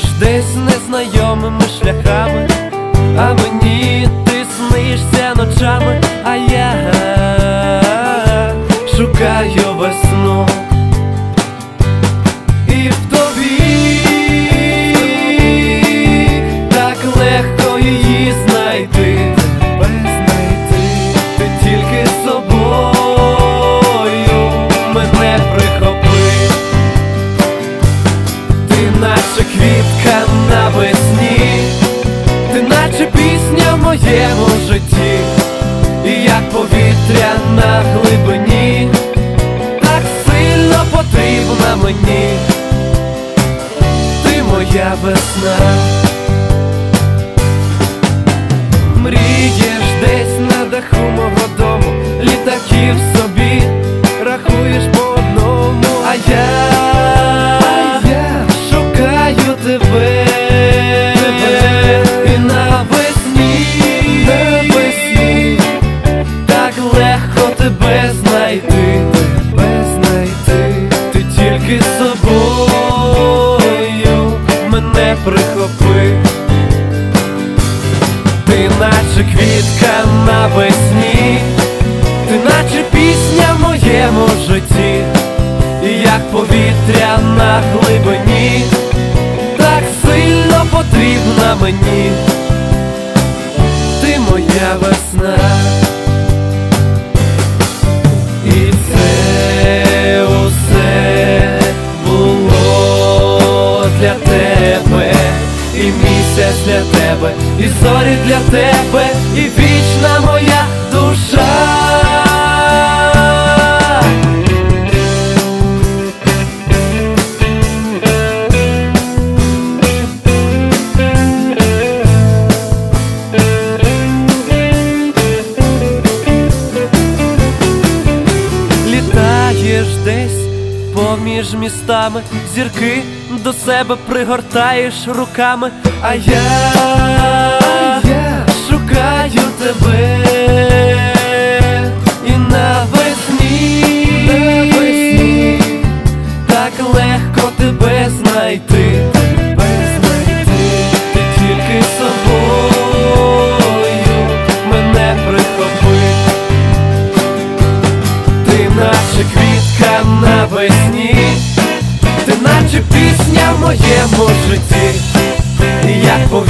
Ходиш десь незнайомими шляхами, а мені ти снишся ночами, а я шукаю весну. Моєму житті, і як повітря на глибині, так сильно потрібна мені, ти моя весна. Прихопи. Ти наче квітка навесні, ти наче пісня в моєму житті, і як повітря на глибині, так сильно потрібна мені, ти моя весна. Для тебе, і зорі для тебе, і вічна моя душа. Літаєш десь поміж містами, зірки до себе пригортаєш руками, а я, шукаю тебе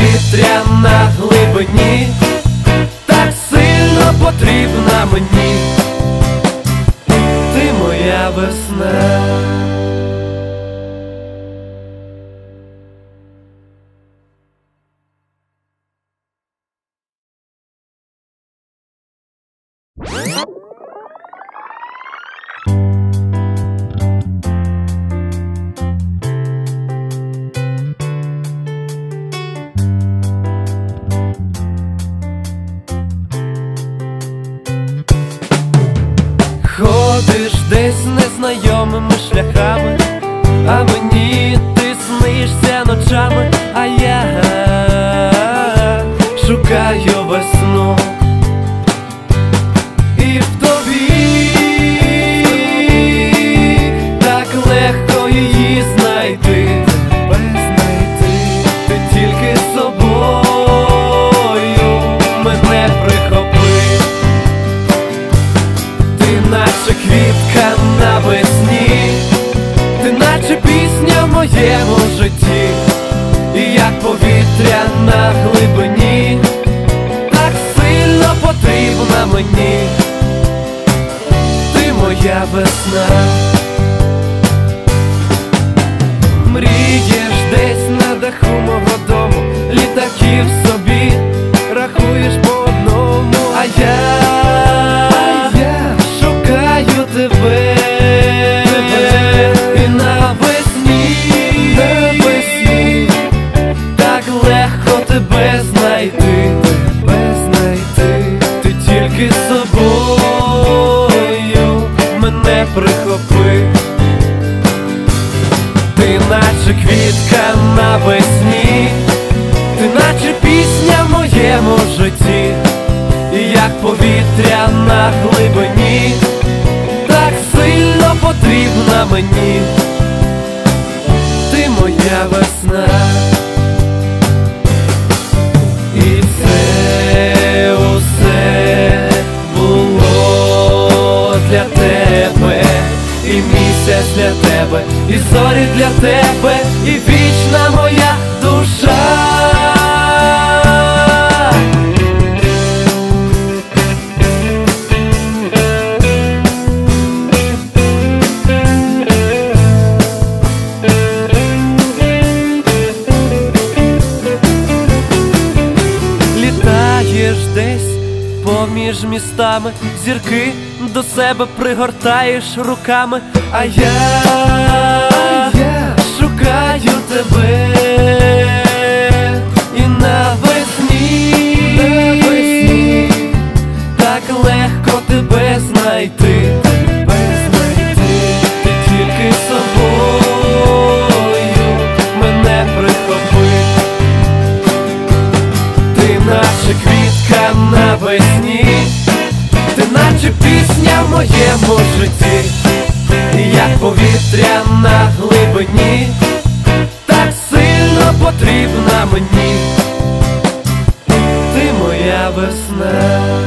повітря на глибині, так сильно потрібна мені, ти моя весна. Ходиш незнайомими шляхами, а мені ти снишся ночами, а я шукаю весну. Мені, ти моя весна. Мрієш десь на даху мого дому, літаків навесні, ти наче пісня в моєму житті, і як повітря на глибині, так сильно потрібна мені, місяць для тебе, і зорі для тебе, і вічна моя душа. Містами, зірки до себе пригортаєш руками, а я, шукаю тебе і навесні, навесні. Так легко тебе знайти, тебе знайти, ти тільки собою мене прихопи. Ти наче Чи пісня в моєму житті, як повітря на глибині, так сильно потрібна мені, ти моя весна.